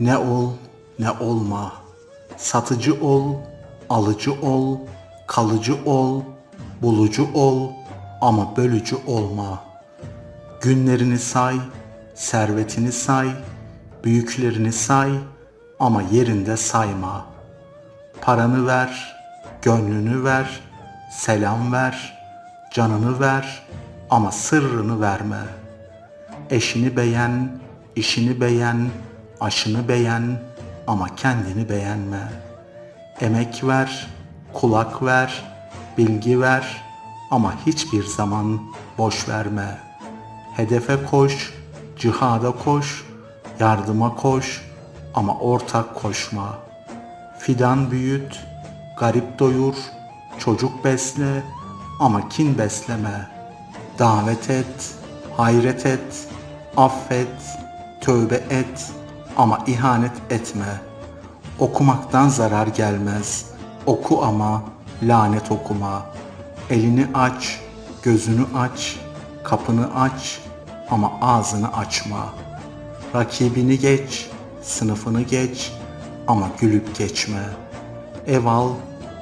Ne ol ne olma. Satıcı ol, alıcı ol, kalıcı ol, bulucu ol ama bölücü olma. Günlerini say, servetini say, büyüklerini say ama yerinde sayma. Paranı ver, gönlünü ver, selam ver, canını ver ama sırrını verme. Eşini beğen, işini beğen, aşını beğen ama kendini beğenme. Emek ver, kulak ver, bilgi ver ama hiçbir zaman boş verme. Hedefe koş, cihada koş, yardıma koş ama ortak koşma. Fidan büyüt, garip doyur, çocuk besle ama kin besleme. Davet et, hayret et, affet, tövbe et ama ihanet etme. Okumaktan zarar gelmez. Oku ama lanet okuma. Elini aç, gözünü aç, kapını aç ama ağzını açma. Rakibini geç, sınıfını geç ama gülüp geçme. Ev al,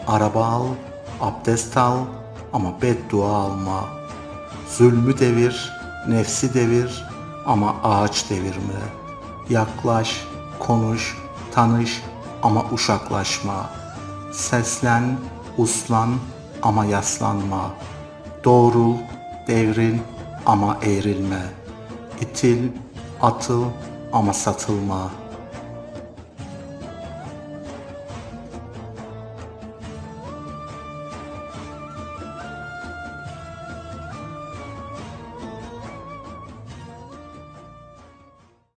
araba al, abdest al ama beddua alma. Zulmü devir, nefsi devir ama ağaç devirme. Yaklaş, konuş, tanış ama uşaklaşma. Seslen, uslan ama yaslanma. Doğrul, devril ama eğrilme. İtil, atıl ama satılma.